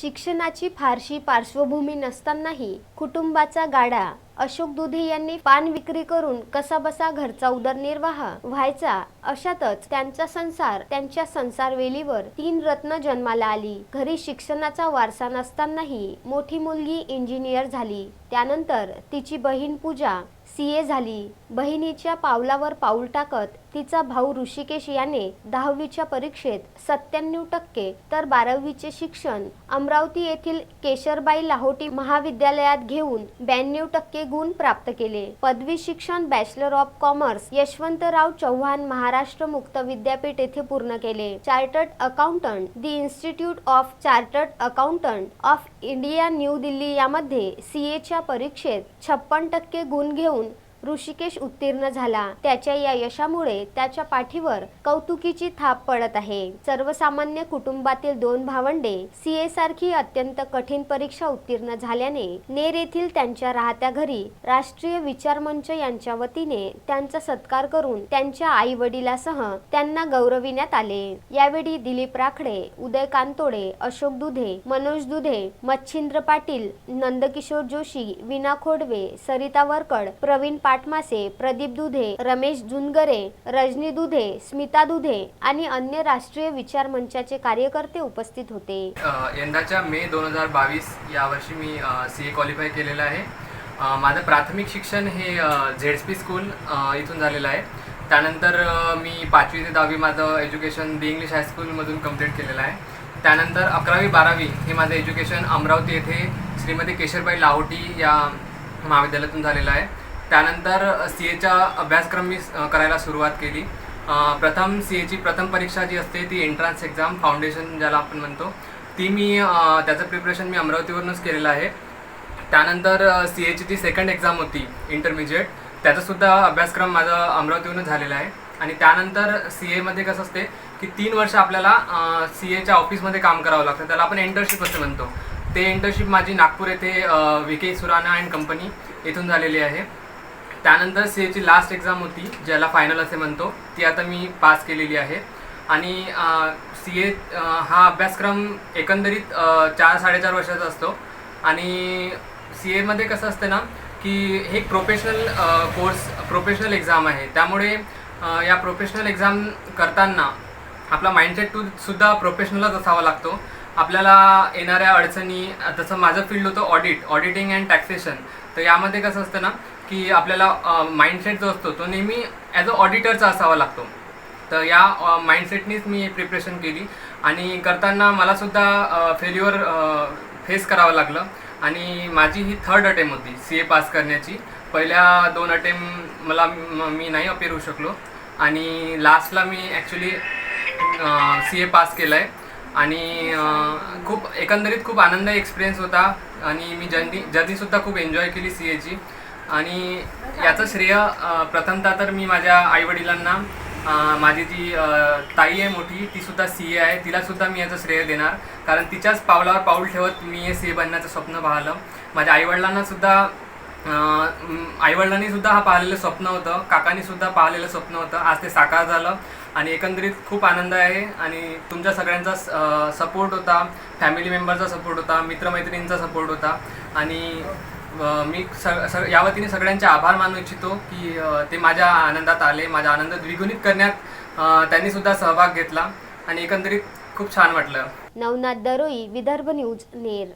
शिक्षणाची फारशी पार्श्वभूमी नसतानाही कुटुंबाचा गाडा. अशोक दुधे यांनी पान विक्री करून कसाबसा घरचा उदरनिर्वाह व्हायचा. अशातच त्यांचा संसार त्यांच्या संसारवेलीवर तीन रत्न जन्माला आली. घरी शिक्षणाचा वारसा नसतानाही मोठी मुलगी इंजिनियर झाली. त्यानंतर तिची बहीण पूजा सी ए झाली. बहिणीच्या पावलावर पाऊल टाकत तिचा भाऊ ऋषिकेश याने दहावीच्या परीक्षेत सत्त्याण्णव टक्के तर बारावीचे शिक्षण अमरावती येथील केशरबाई लाहोटी महाविद्यालयात घेऊन ब्याण्णव टक्के गुण प्राप्त केले. पदवी शिक्षण bachelor of commerce Yashwantrao Chavan Maharashtra मुक्त विद्यापीठ येथे पूर्ण केले. Chartered accountant the institute of chartered accountant of India New Delhi यामध्ये सीएच्या परीक्षेत छप्पन टक्के गुण घेऊन ऋषिकेश उत्तीर्ण झाला. त्याच्या या यशामुळे त्याच्या पाठीवर कौतुकीची थाप पडत आहे. सर्वसामान्य कुटुंबातील दोन भावंडे सीए सारखी अत्यंत कठीण परीक्षा उत्तीर्ण झाल्याने नेर येथील त्यांच्या राहत्या घरी राष्ट्रीय विचार मंच यांच्या वतीने त्यांचा सत्कार करून त्यांच्या आई वडिलासह त्यांना गौरविण्यात आले. यावेळी दिलीप राखडे उदय कांतोडे अशोक दुधे मनोज दुधे मच्छिंद्र पाटील नंदकिशोर जोशी विना खोडवे सरिता वरकड प्रवीण पाटमासे प्रदीप दुधे रमेश झुनगरे रजनी दुधे स्मिता दुधे आणि अन्य राष्ट्रीय विचार मंचाचे कार्यकर्ते उपस्थित होते. यंदाच्या मे दोन हजार बावीस यावर्षी मी सी ए क्वालिफाय केलेलं आहे. माझं प्राथमिक शिक्षण हे झेड पी स्कूल इथून झालेलं आहे. त्यानंतर मी पाचवी ते दहावी माझं एज्युकेशन दी इंग्लिश हायस्कूलमधून कंप्लीट केलेलं आहे. त्यानंतर अकरावी बारावी हे माझं एज्युकेशन अमरावती येथे श्रीमती केशरबाई लाहोटी या महाविद्यालयातून झालेलं आहे. त्यानंतर सी एचा अभ्यासक्रम मी करायला सुरुवात केली. प्रथम सी एची प्रथम परीक्षा जी असते ती एंट्रन्स एक्झाम फाउंडेशन ज्याला आपण म्हणतो ती मी त्याचं प्रिपरेशन मी अमरावतीवरूनच केलेलं आहे. त्यानंतर सी एची जी सेकंड एक्झाम होती इंटरमिजिएट त्याचासुद्धा अभ्यासक्रम माझा अमरावतीवरूनच झालेला आहे. आणि त्यानंतर सी एमध्ये कसं असते की तीन वर्ष आपल्याला सी एच्या ऑफिसमध्ये काम करावं लागतं. त्याला आपण इंटर्नशिप असं म्हणतो. ते इंटर्नशिप माझी नागपूर येथे V K K Surana and company येथून झालेली आहे. त्यानंतर सी एची लास्ट एक्झाम होती ज्याला फायनल असे म्हणतो ती आता मी पास केलेली आहे. आणि सी ए हा अभ्यासक्रम एकंदरीत चार साडेचार वर्षाचा असतो. आणि सी एमध्ये कसं असतं ना की हे प्रोफेशनल कोर्स प्रोफेशनल एक्झाम आहे. त्यामुळे या प्रोफेशनल एक्झाम करताना आपला माइंडसेट टू सुद्धा प्रोफेशनलच असावा लागतो. आपल्याला येणाऱ्या अडचणी तसं माझं फील्ड होतं ऑडिट ऑडिटिंग अँड टॅक्सेशन तर यामध्ये कसं असतं ना की आपल्याला माइंडसेट जो असतो तो नेहमी ॲज अ ऑडिटरचा असावा लागतो. तर या माइंडसेटनीच मी प्रिपरेशन केली. आणि करताना मलासुद्धा फेल्युअर फेस करावं लागलं. आणि माझी ही थर्ड अटेम्प होती सी ए पास करण्याची. पहिल्या दोन अटेम्प मला मी नाही अपेरू होऊ शकलो. आणि लास्टला मी ॲक्च्युली सी ए पास केलं आहे आणि खूप एकंदरीत खूप आनंद एक्सपिरियन्स होता. आणि मी जर्नी जर्नीसुद्धा खूप एन्जॉय केली सी एची आणि याचं श्रेय प्रथमतः तर मी माझ्या आईवडिलांना माझी जी ताई आहे मोठी तीसुद्धा सी ए आहे. तिलासुद्धा मी याचं श्रेय देणार. कारण तिच्याच पावलावर पाऊल ठेवत मी हे सी ए बनण्याचं स्वप्न पाहिलं. माझ्या आईवडिलांनासुद्धा आईवडिलांनी सुद्धा हा पाहिलेलं स्वप्न होतं काकांनी सुद्धा पाहिलेलं स्वप्न होतं. आज ते साकार झालं आणि एकंदरीत खूप आनंद आहे आणि तुमच्या सगळ्यांचा सपोर्ट होता फॅमिली मेंबरचा सपोर्ट होता मित्रमैत्रिणींचा सपोर्ट होता. आणि मी स स या वतीने सगळ्यांचे आभार मानू इच्छितो की ते माझ्या आनंदात आले माझा आनंद द्विगुणित करण्यात त्यांनी सुद्धा सहभाग घेतला. आणि एकंदरीत खूप छान वाटलं. नवनाथ दरोई विदर्भ न्यूज नेर.